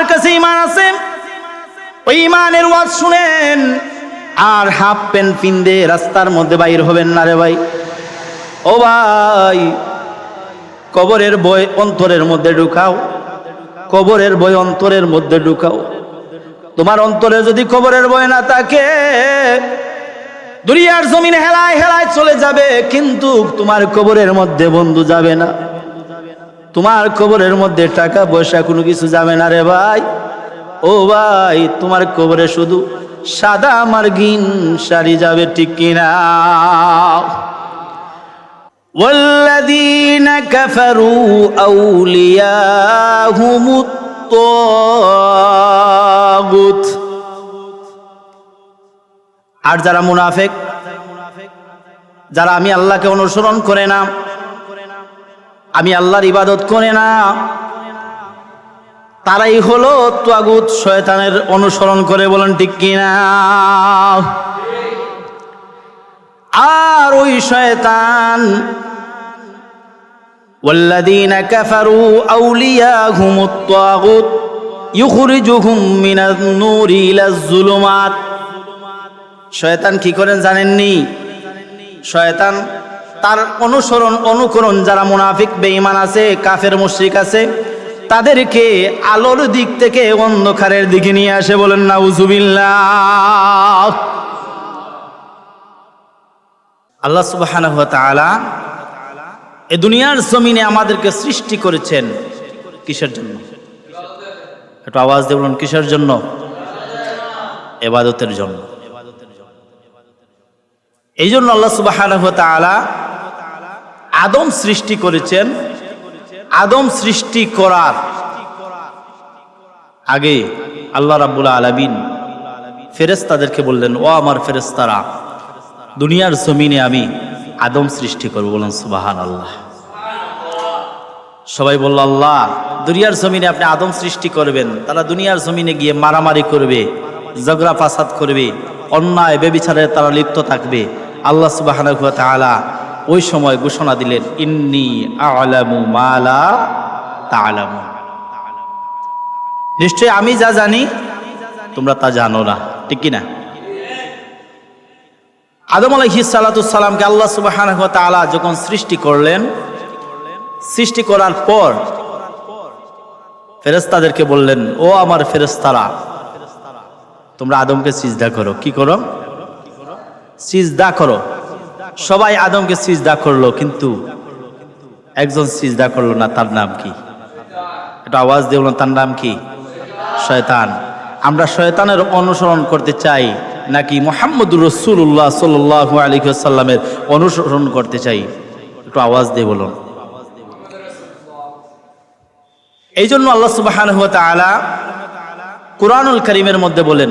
আমার কাছে ইমান আছে, ওই ইমানের ওয়াজ শুনেন। আর হাফ প্যান্ট পিন্দে রাস্তার মধ্যে বাইর হবেন না রে ভাই। ও ভাই, কবরের বই অন্তরের মধ্যে ঢুকাও। কবরের বই অন্তরের মধ্যে ঢুকাও। তোমার অন্তরে যদি কবরের বই না থাকে, দুনিয়ার জমিন হেলায় হেলায় চলে যাবে, কিন্তু তোমার কবরের মধ্যে বন্ধু যাবে না। তোমার কবরের মধ্যে টাকা পয়সা কোনো কিছু যাবে না রে ভাই ও ভাই তোমার কবরে শুধু সাদা মার্গিন শাড়ি যাবে ঠিক কিনা والذين كفروا أولياهم الطاغوت আর যারা মুনাফেক যারা আমি আল্লাহকে অনুসরণ করে না আমি আল্লাহর ইবাদত করে না তারাই হলো তোয়াগুত শয়তানের অনুসরণ করে বলেন ঠিক কিনা আর ওই শয়তান والذين كفروا أولياهم الطاغوت يخرجهم من النور إلى الظلمات শয়তান কি করেন জানেননি শয়তান তার অনুসরণ, অনুকরণ যারা মুনাফিক, বেঈমান আছে, কাফের, মুশরিক আছে, তাদেরকে আলোর দিক থেকে অন্ধকারের দিকে নিয়ে আসে বলেন না উজুবিল্লাহ আল্লাহ তাআলা এ দুনিয়ার জমিনে আমাদেরকে সৃষ্টি করেছেন কিসের জন্য? একটু আওয়াজ দিয়ে বলুন, কিসের জন্য? এবাদতের জন্য। এই জন্য আল্লাহ তাআলা আদম সৃষ্টি করেছেন, আদম সৃষ্টি করার আগে আল্লাহ রাব্বুল আলামিন ফেরেশতাদেরকে বললেন, ও আমার ফেরেশতারা, দুনিয়ার জমিনে আমি আদম সৃষ্টি করব। বলুন সুবাহান আল্লাহ সবাই বলল, আল্লাহ, দুনিয়ার জমিনে আপনি আদম সৃষ্টি করবেন, তারা দুনিয়ার জমিনে গিয়ে মারামারি করবে ঝগড়া ফাসাদ করবে, অন্যায়, বেবিচারে তারা লিপ্ত থাকবে। আল্লাহ সুবাহ তাআলা ওই সময় ঘোষণা দিলেন, ইন্নি আলামু মালা তালামু নিশ্চয় আমি যা জানি, তোমরা তা জানো না, ঠিক কি না আদম আলাইহিস সালাতুসাল্লামকে আল্লাহ তাআলা যখন সৃষ্টি করলেন, সৃষ্টি করার পর ফেরেশতাদেরকে বললেন, ও আমার ফেরেশতারা, তোমরা আদমকে সিজদা করো। কি করো? সিজদা করো। সবাই আদমকে সিজদা করল, কিন্তু একজন সিজদা করল না, তার নাম কি? এটা আওয়াজ দিয়ে বলুন তার নাম কি? শয়তান। আমরা শয়তানের অনুসরণ করতে চাই, নাকি মোহাম্মদুর রসুল্লাহ সাল্লাহ আলী সাল্লামের অনুসরণ করতে চাই? একটু আওয়াজ দিয়ে বলুন। এই জন্য আল্লাহ সুবাহান কুরআনুল করিমের মধ্যে বলেন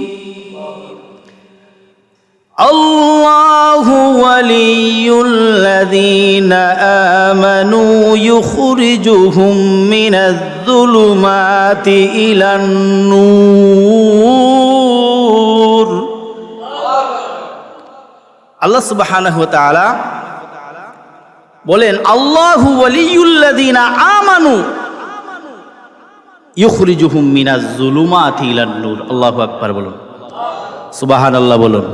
يخرجهم من الظلمات إلى النور আল্লাহ সুবহানাহু ওয়া তাআলা বলেন আল্লাহু ওয়ালিয়ুল্লাযিনা আমানু ইউখরিজুহুম মিনাজ যুলুমাতি ইলান নূর আল্লাহু আকবার বলুন সুবহানাল্লাহ বলুন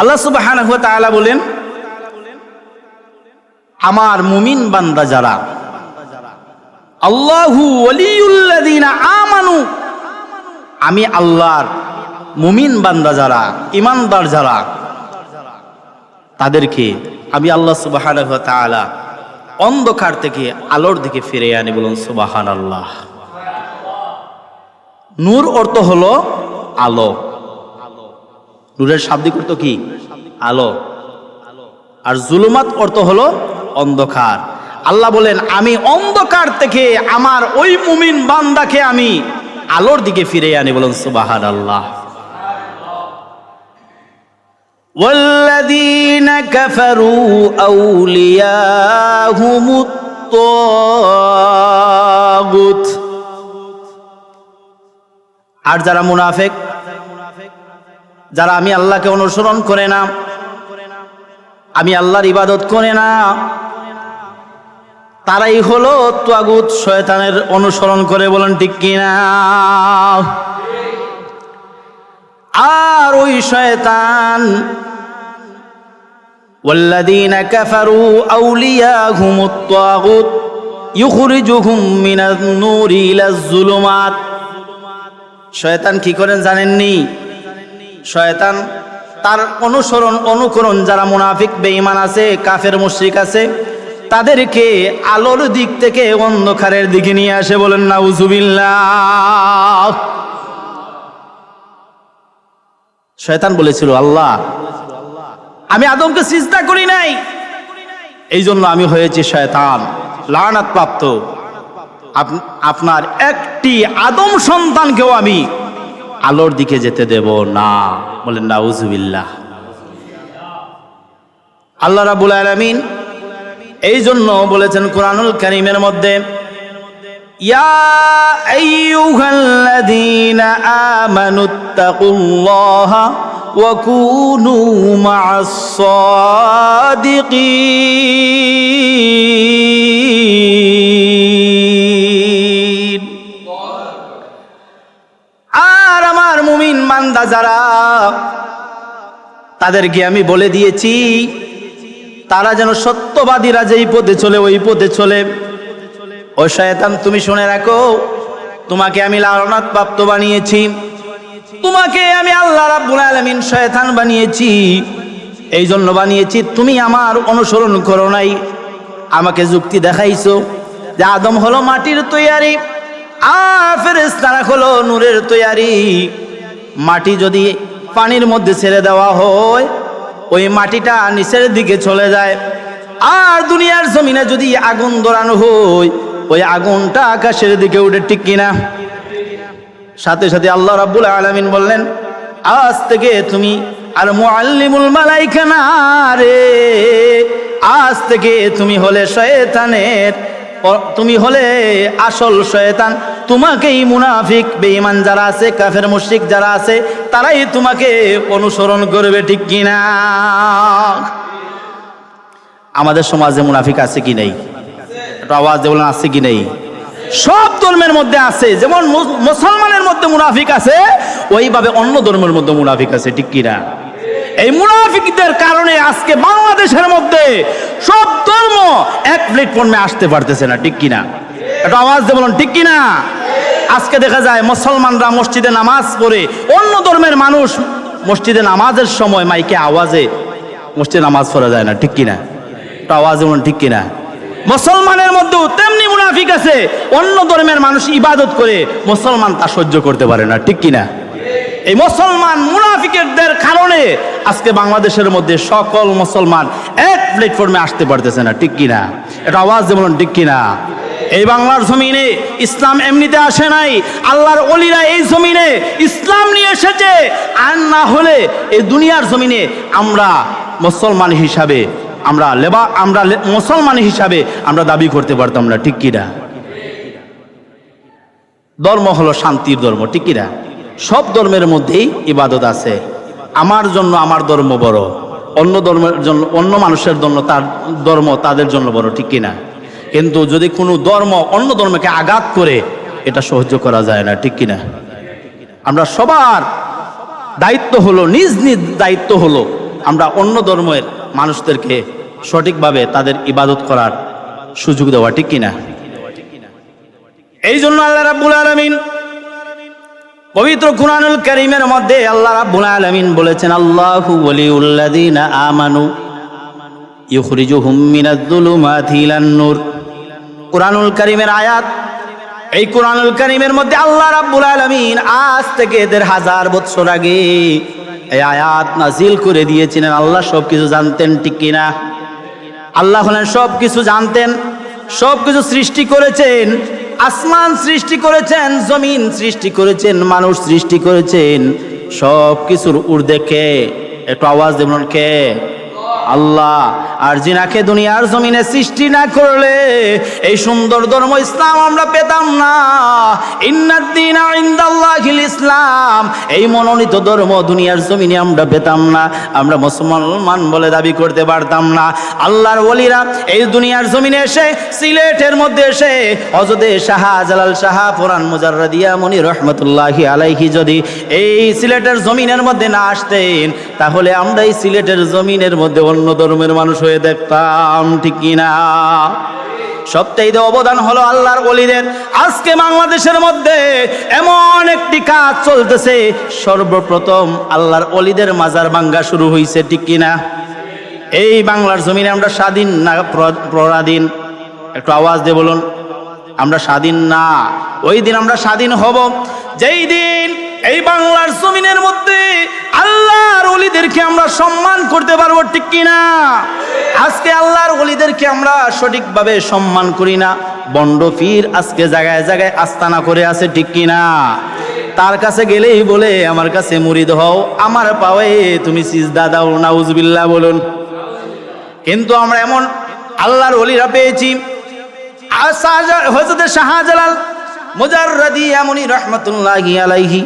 আল্লাহ সুবহানাহু ওয়া তাআলা বলেন আমার মুমিন বান্দা যারা। আল্লাহু আমানু। আমি আল্লাহর মুমিন বান্দা যারা, ইমানদার যারা, তাদেরকে আমি আল্লাহ সুবাহান অন্ধকার থেকে আলোর দিকে ফিরে আনি বলুন সুবাহান আল্লাহ নূর অর্থ হলো আলো। নূরের শাব্দিক অর্থ কি? আলো। আর জুলুমাত অর্থ হলো অন্ধকার আল্লাহ বলেন আমি অন্ধকার থেকে আমার ওই মুমিন বান্দাকে আমি আলোর দিকে ফিরে আনি বলুন সুবাহান আল্লাহ والذين كفروا أولياهم الطاغوت আর যারা মুনাফেক যারা আমি আল্লাহকে অনুসরণ করে না আমি আল্লাহর ইবাদত করে না তারাই হলো তোয়াগুত শয়তানের অনুসরণ করে বলেন ঠিক কিনা আর ওই শয়তান والذين كفروا أولياهم الطاغوت يخرجهم من النور إلى الظلمات শয়তান কি করেন জানেননি শয়তান তার অনুসরণ অনুকরণ যারা মুনাফিক বেঈমান আছে কাফের মুশরিক আছে তাদেরকে আলোর দিক থেকে অন্ধকারের দিকে নিয়ে আসে বলেন না উজুবিল্লাহ শয়তান বলেছিল, আল্লাহ, আমি আদমকে চিন্তা করি নাই। এই জন্য আমি হয়েছি শয়তান লানাত প্রাপ্ত আপ- আপনার একটি আদম সন্তানকেও আমি আলোর দিকে যেতে দেব না। বলেন না উজুবিল্লাহ আল্লাহ রাবুল আলামিন এই জন্য বলেছেন কোরআনুল কারীমের মধ্যে আর আমার মুমিন মান্দা যারা, তাদেরকে আমি বলে দিয়েছি তারা যেন সত্যবাদীরা যেই পথে চলে, ওই পথে চলে। ও শয়তান, তুমি শুনে রাখো, তোমাকে আমি লালনাত প্রাপ্ত বানিয়েছি। তোমাকে আমি আল্লাহ রাব্বুল আলামিন শয়তান বানিয়েছি। এই জন্য বানিয়েছি, তুমি আমার অনুসরণ করো নাই। আমাকে যুক্তি দেখাইছো যে আদম হলো মাটির তৈয়ারি, আর ফেরেশতারা হলো নূরের তৈয়ারি। মাটি যদি পানির মধ্যে ছেড়ে দেওয়া হয় ওই মাটিটা নিচের দিকে চলে যায়। আর দুনিয়ার জমিনে যদি আগুন দৌড়ানো হয়, ওই আগুনটা আকাশের দিকে উঠে ঠিক কিনা? সাথে সাথে আল্লাহ রাব্বুল আলামিন বললেন, আজ থেকে তুমি আর মুআল্লিমুল মালাইকা না রে, আজ থেকে তুমি হলে শয়তানের তুমি হলে আসল শয়তান। তোমাকেই মুনাফিক, বেঈমান যারা আছে, কাফের মুশরিক যারা আছে, তারাই তোমাকে অনুসরণ করবে, ঠিক কিনা আমাদের সমাজে মুনাফিক আছে কি নেই? আওয়াজ বলেন, আছে কি নেই? সব ধর্মের মধ্যে আছে, যেমন মুসলমানের মধ্যে মুনাফিক আছে, ওইভাবে অন্য ধর্মের মধ্যে মুনাফিক আছে, ঠিক কিনা এই মুনাফিকদের কারণে আজকে বাংলাদেশের মধ্যে সব ধর্ম এক প্ল্যাটফর্মে আসতে পারতেছে না, ঠিক কিনা? একটু আওয়াজ দিয়ে বলুন, ঠিক কিনা? আজকে দেখা যায় মুসলমানরা মসজিদে নামাজ পড়ে, অন্য ধর্মের মানুষ মসজিদে নামাজের সময় মাইকে আওয়াজে মসজিদে নামাজ পড়া যায় না, ঠিক কিনা? একটু আওয়াজ বলুন, ঠিক কিনা? মুসলমানের মধ্যেও তেমনি মুনাফিক আছে, অন্য ধর্মের মানুষ ইবাদত করে মুসলমান তা সহ্য করতে পারে না, ঠিক কিনা? এই মুসলমান মুনাফিকেরদের কারণে আজকে বাংলাদেশের মধ্যে সকল মুসলমান এক প্ল্যাটফর্মে আসতে পারতেছে না, ঠিক কিনা? এটা আওয়াজ বলুন, ঠিক কিনা? এই বাংলার জমিনে ইসলাম এমনিতে আসে নাই, আল্লাহর অলিরা এই জমিনে ইসলাম নিয়ে এসেছে, আর না হলে এই দুনিয়ার জমিনে আমরা মুসলমান হিসাবে, আমরা লেবা, আমরা মুসলমান হিসাবে আমরা দাবি করতে পারতাম না, ঠিক কিনা? ধর্ম হলো শান্তির ধর্ম, ঠিক কিনা? সব ধর্মের মধ্যেই ইবাদত আছে। আমার জন্য আমার ধর্ম বড়, অন্য ধর্মের জন্য, অন্য মানুষের জন্য তার ধর্ম তাদের জন্য বড়, ঠিক কিনা? কিন্তু যদি কোনো ধর্ম অন্য ধর্মকে আঘাত করে, এটা সহ্য করা যায় না, ঠিক কিনা? আমরা সবার দায়িত্ব হলো, নিজ নিজ দায়িত্ব হলো, আমরা অন্য ধর্মের মানুষদেরকে সঠিকভাবে তাদের ইবাদত করার সুযোগ দেওয়া, ঠিক কিনা? এই জন্য আল্লাহ রাব্বুল আলামিন পবিত্র কুরআনুল কারীমের মধ্যে আল্লাহ রাব্বুল আলামিন বলেছেন, আল্লাহু ওয়ালিউল্লাযিনা আমানু ইউখরিজুহুম মিনাজ-যুলুমাতি ইলান নূর। কুরআনুল কারীমের আয়াত, এই কুরআনুল কারীমের মধ্যে আল্লাহ রাব্বুল আলামিন আজ থেকে দেড় হাজার বছর আগে এই আয়াত নাজিল করে দিয়েছিলেন। আল্লাহ সব কিছু জানতেন, ঠিক কিনা? আল্লাহ হলেন সব কিছু জানতেন সব কিছু সৃষ্টি করেছেন। আসমান সৃষ্টি করেছেন, জমিন সৃষ্টি করেছেন, মানুষ সৃষ্টি করেছেন সব কিছুর ঊর্ধ্বে কে? একটু আওয়াজ দেবেন কে? আল্লাহ। আর জিনাকে দুনিয়ার জমিনে সৃষ্টি না করলে এই সুন্দর ধর্ম ইসলাম আমরা পেতাম না। ইন্নাদ্দিন ইন্দাল্লাহিল ইসলাম। এই মনোনীত ধর্ম দুনিয়ার জমিনে আমরা পেতাম না। আমরা মুসলমান বলে দাবি করতে পারতাম না। আল্লাহর ওলিরা এই দুনিয়ার জমিনে এসে, সিলেটের মধ্যে এসে অযোধ্যে শাহজালাল শাহ পুরান মুজাররাদিয়া মনি রহমতুল্লাহি আলাইহি যদি এই সিলেটের জমিনের মধ্যে না আসতেন, তাহলে আমরা এই সিলেটের জমিনের মধ্যে অন্য ধর্মের মানুষ হয়ে দেখতাম, ঠিক কিনা? সবচাইতে অবদান হলো আল্লাহর অলিদের আজকে বাংলাদেশের মধ্যে এমন একটি কাজ চলতেছে, সর্বপ্রথম আল্লাহর অলিদের মাজার ভাঙ্গা শুরু হয়েছে ঠিক কিনা? এই বাংলার জমিনে আমরা স্বাধীন না, প্র- পরাধীন একটু আওয়াজ দিয়ে বলুন, আমরা স্বাধীন না? ওই দিন আমরা স্বাধীন হব। যেই দিন এই বাংলার জমিনের মধ্যে অলিদেরকে আমরা সম্মান করতে পারব, ঠিক কিনা? আজকে আল্লাহর অলিদেরকে আমরা সঠিকভাবে সম্মান করি না। বন্ড ফির আজকে জায়গায় জায়গায় আস্তানা করে আছে, ঠিক কিনা? তার কাছে গেলেই বলে, আমার কাছে মুরিদ হও, আমার পাওয়ে তুমি সিজদা দাও, নাউজবিল্লাহ বলুন। কিন্তু আমরা এমন আল্লাহর অলিরা পেয়েছি। আর শাহজা- হযরত শাহজালাল মুজাররাদি এমনই রহমতুল্লাহি আলাইহি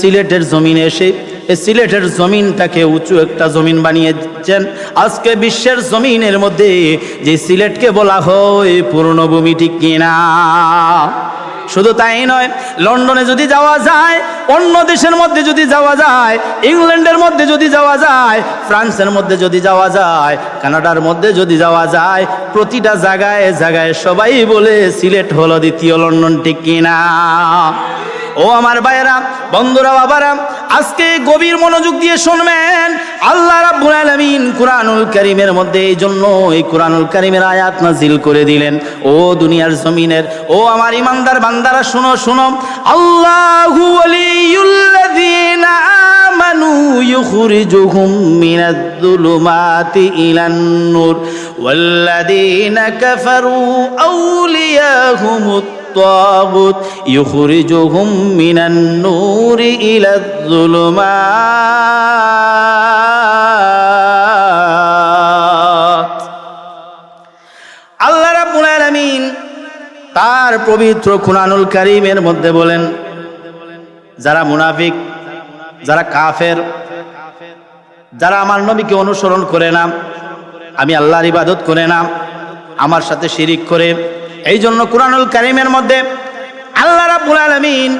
সিলেটের জমিনে এসে সিলেটের জমিনটাকে উঁচু একটা জমিন বানিয়েছেন। আজকে বিশ্বের জমিনের মধ্যে যে সিলেটকে বলা হয় পূর্ণভূমি ঠিক কিনা? শুধু তাই নয়, লন্ডনে যদি যাওয়া যায়, অন্য দেশের মধ্যে যদি যাওয়া যায়, ইংল্যান্ডের মধ্যে যদি যাওয়া যায়, ফ্রান্সের মধ্যে যদি যাওয়া যায়, কানাডার মধ্যে যদি যাওয়া যায়, প্রতিটা জায়গায় জায়গায় সবাই বলে সিলেট হলো দ্বিতীয় লন্ডন ঠিক কিনা? ও আমার ভাইয়েরা, বন্ধুরা, বাবারা, আজকে গভীর মনোযোগ দিয়ে শুনবেন, আল্লাহ রাব্বুল আলামিন কুরআনুল কারীমের মধ্যে এই জন্য এই কুরআনুল কারীমের আয়াত নাজিল করে দিলেন। ও দুনিয়ার জমিনের, ও আমার ইমানদার বান্দারা, শুনো শুনো। আল্লাহু ওয়ালিয়ুল্লাযীনা আমানু ইখরিজুহুম মিনাজ যুলুমাতি ইলান নূর। ওয়াল্লাযীনা কাফারু আউলিয়াহুমুত الطاغوت يخرجهم من النور إلى الظلمات আল্লাহ রাব্বুল আলামিন তার পবিত্র কুরআনুল কারীমের মধ্যে বলেন যারা মুনাফিক যারা কাফের যারা আমার নবীকে অনুসরণ করে না আমি আল্লাহর ইবাদত করে না আমার সাথে শিরিক করে এই জন্য কুরআনুল কারীমের মধ্যে আল্লাহ রাব্বুল আলামিন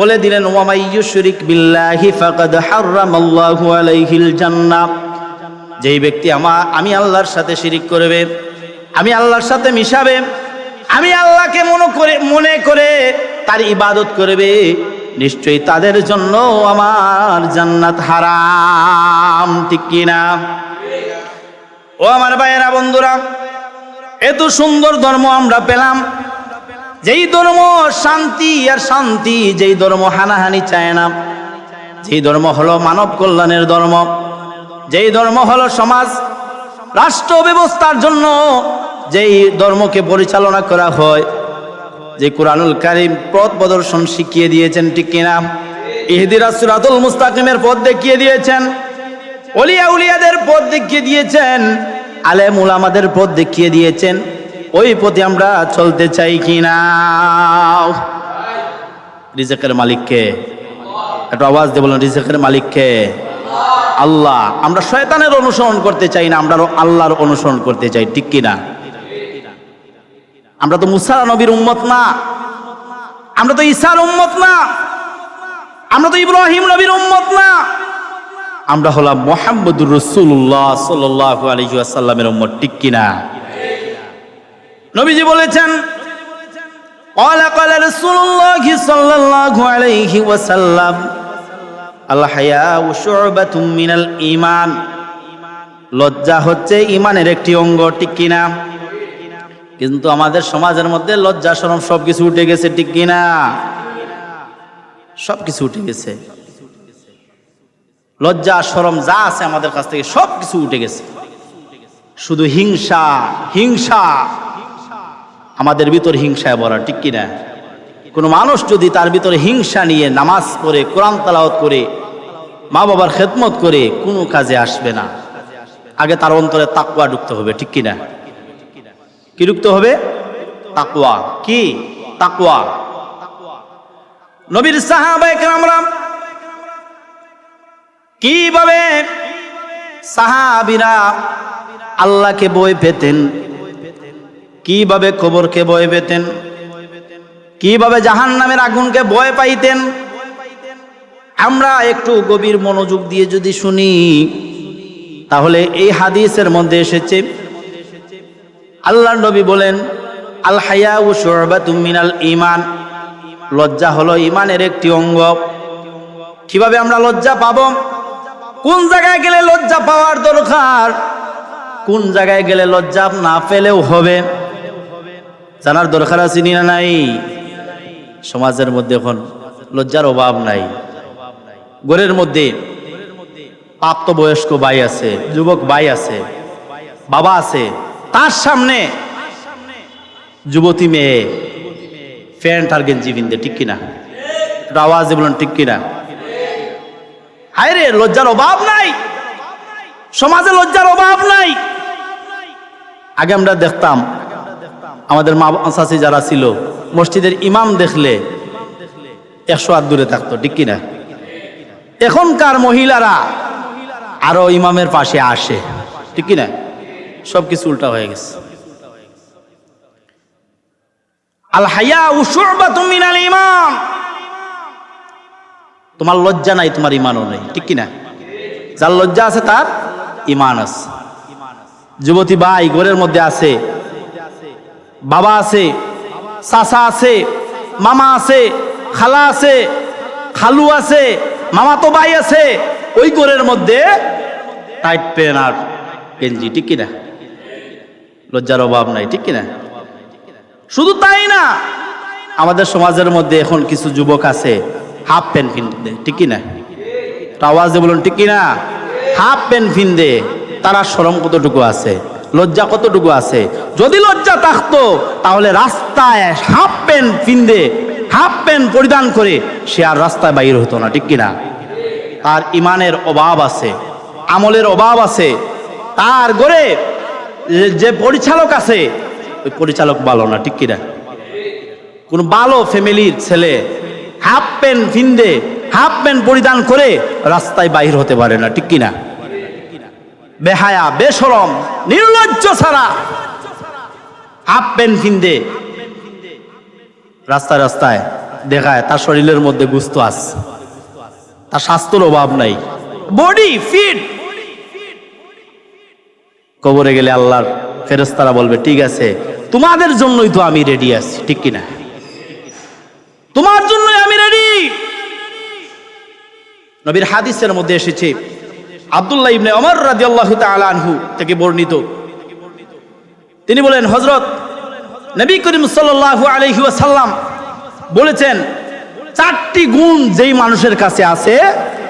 বলে দিলেন ওয়া ইউশরিক বিল্লাহি ফাকাদ হারামাল্লাহু আলাইহিল জান্নাহ। যেই ব্যক্তি আমা আমি আল্লাহর সাথে শিরিক করবে, আমি আল্লাহর সাথে মিশাবে, আমি আল্লাহকে মনে করে মনে করে তার ইবাদত করবে, নিশ্চয়ই তাদের জন্য আমার জান্নাত হারাম, ঠিক কিনা? ও আমার ভাইয়েরা, বন্ধুরা এত সুন্দর ধর্ম আমরা পেলাম। যেই ধর্ম শান্তি আর শান্তি, যেই ধর্ম হানাহানি চায় না। যেই ধর্ম হলো মানব কল্যাণের ধর্ম। যেই ধর্ম হলো সমাজ, রাষ্ট্র ব্যবস্থার জন্য যেই ধর্মকে পরিচালনা করা হয়। যে কোরআনুল কারিম পথ প্রদর্শন শিখিয়ে দিয়েছেন, ঠিক কিনা? ইহদিরা সুরাতুল মুস্তাকিমের পথ দেখিয়ে দিয়েছেন। অলিয়া উলিয়াদের পথ দেখিয়ে দিয়েছেন। আলেম উলামাদের পথ দেখিয়ে দিয়েছেন, ওই পথে আমরা চলতে চাই কিনা? রিজেকের মালিককে, একটা আওয়াজ দিয়ে বলেন, রিজেকের মালিককে। আল্লাহ, আমরা শয়তানের অনুসরণ করতে চাই না, আমরা আল্লাহর অনুসরণ করতে চাই, ঠিক কিনা? আমরা তো মুসা নবীর উম্মত না, আমরা তো ঈসার উম্মত না, আমরা তো ইব্রাহিম নবীর উম্মত না। আমরা হলাম মোহাম্মদুর রসুল্লাহ সাল্লাহ আলহিউসাল্লামের ওম্মর ঠিক কিনা? নবীজি বলেছেন ইমান লজ্জা হচ্ছে ইমানের একটি অঙ্গ, ঠিক কিনা? কিন্তু আমাদের সমাজের মধ্যে লজ্জা সরম সবকিছু উঠে গেছে, ঠিক কিনা? সবকিছু উঠে গেছে। লজ্জা শরম যা আছে আমাদের কাছ থেকে সব কিছু উঠে গেছে। শুধু হিংসা হিংসা। আমাদের ভিতর হিংসায় ভরা, ঠিক কিনা? কোনো মানুষ যদি তার ভিতরে হিংসা নিয়ে নামাজ পড়ে, কোরআন তালাওয়াত করে মা বাবার খেদমত করে, কোনো কাজে আসবে না। আগে তার অন্তরে তাকুয়া ঢুকতে হবে, ঠিক কিনা? কি ঢুকতে হবে? তাকুয়া কি? তাকুয়া নবীর সাহাবায়ে কেরামরাম কীভাবে সাহাবিরা আল্লাহকে বই পেতেন? কীভাবে কবরকে বয় পেতেন? কীভাবে জাহান নামের আগুনকে ভয় পাইতেন? আমরা একটু গভীর মনোযোগ দিয়ে যদি শুনি, তাহলে এই হাদিসের মধ্যে এসেছে আল্লাহ নবী বলেন, আল হায়া ও মিনাল ইমান লজ্জা হলো ইমানের একটি অঙ্গ। কীভাবে আমরা লজ্জা পাব? কোন জায়গায় গেলে লজ্জা পাওয়ার দরকার? কোন জায়গায় গেলে লজ্জা না পেলেও হবে। জানার দরকার আছে না নাই? সমাজের মধ্যে এখন লজ্জার অভাব নাই। ঘরের মধ্যে প্রাপ্তবয়স্ক ভাই আছে, যুবক ভাই আছে, বাবা আছে, তার সামনে যুবতী মেয়ে প্যান্ট আর গেঞ্জি বিন্দে ঠিক কিনা? আওয়াজে বলুন, ঠিক কিনা? হায় রে লজ্জার অভাব নাই। সমাজে লজ্জার অভাব নাই। আগে আমরা দেখতাম, আমাদের মা চাষি যারা ছিল, মসজিদের ইমাম দেখলে একশো হাত দূরে থাকতো, ঠিক কিনা? এখনকার মহিলারা আরও ইমামের পাশে আসে, ঠিক কিনা? সব কিছু উল্টা হয়ে গেছে। আল হায়া উসুরবাতু মিনাল ইমান তোমার লজ্জা নাই, তোমার ইমানও নেই, ঠিক কিনা? যার লজ্জা আছে তার ইমান আছে। যুবতী ভাই ঘরের মধ্যে আছে, বাবা আছে, চাচা আছে, মামা আছে, খালা আছে, খালু আছে মামা তো ভাই আছে, ওই ঘরের মধ্যে টাইট পেন আর গেঞ্জি, ঠিক কিনা? লজ্জার অভাব নাই, ঠিক কিনা? শুধু তাই না, আমাদের সমাজের মধ্যে এখন কিছু যুবক আছে হাফ প্যান্ট ফিনদে, ঠিক একটু আওয়াজে বলুন, ঠিক কিনা? হাফ প্যান্ট ফিনদে, তারা সরম কতটুকু আছে? লজ্জা কতটুকু আছে? যদি লজ্জা থাকতো, তাহলে রাস্তায় হাফ প্যান্ট ফিনদে, হাফ প্যান্ট পরিধান করে সে আর রাস্তায় বাইর হতো না, ঠিক কিনা? তার ইমানের অভাব আছে, আমলের অভাব আছে, তার গড়ে যে পরিচালক আছে, ওই পরিচালক ভালো না, ঠিক কিনা? কোন ভালো ফ্যামিলির ছেলে হাফ প্যান্ট ফিন্দে হাফ প্যান্ট পরিধান করে রাস্তায় বাহির হতে পারে না, ঠিক কিনা? বেহায়া, বেসরম, নির্লজ্জ ছাড়া হাফ প্যান্ট ফিন্দে রাস্তায় রাস্তায় দেখায়, তার শরীরের মধ্যে গুস্ত আছে। তার স্বাস্থ্যর অভাব নাই। Body fit. কবরে গেলে আল্লাহর ফেরেস্তারা বলবে, ঠিক আছে, তোমাদের জন্যই তো আমি রেডি আছি, ঠিক কিনা? তোমার রেডি নবীর হাদিসের মধ্যে এসেছে, আব্দুল্লাহ ইবনে ওমর রাদিয়াল্লাহু তাআলা আনহু থেকে বর্ণিত। তিনি বলেন হজরত নবী করিম সাল্লাল্লাহু আলাইহি ওয়াসাল্লাম বলেছেন, চারটি গুণ যেই মানুষের কাছে আছে,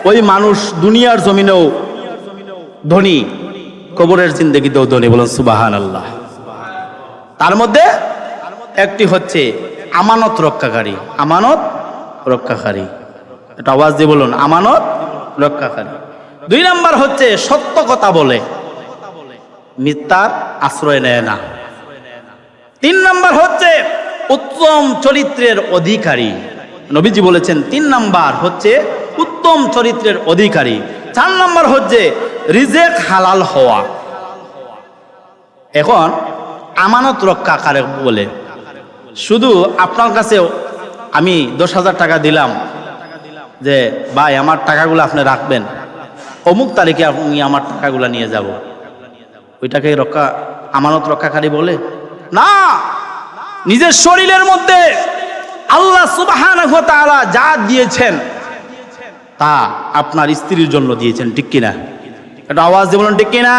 ওই মানুষ দুনিয়ার জমিনেও ধনী, কবরের জিন্দগিতেও ধনী। বলেন সুবাহান আল্লাহ তার মধ্যে একটি হচ্ছে আমানত রক্ষাকারী আমানত রক্ষাকারী। এটা আওয়াজ দিয়ে বলুন, আমানত রক্ষাকারী। দুই নাম্বার হচ্ছে, সত্য কথা বলে। মিথ্যার আশ্রয় নেয় না। তিন নাম্বার হচ্ছে, উত্তম চরিত্রের অধিকারী। নবীজি বলেছেন, তিন নাম্বার হচ্ছে, উত্তম চরিত্রের অধিকারী। চার নাম্বার হচ্ছে, রিজেক হালাল হওয়া। এখন, আমানত রক্ষা কারে বলে। শুধু আপনার কাছে আমি দশ হাজার টাকা দিলাম যে, ভাই, আমার টাকাগুলো আপনি রাখবেন। অমুক তারিখে আপনি আমার টাকাগুলো নিয়ে যাব। ওইটাকে রক্ষা, আমানত রক্ষাকারী বলে? না! নিজের শরীরের মধ্যে আল্লাহ তাআলা যা দিয়েছেন, তা আপনার স্ত্রীর জন্য দিয়েছেন, ঠিক কিনা? এটা আওয়াজ দিয়ে বলুন, ঠিক কিনা?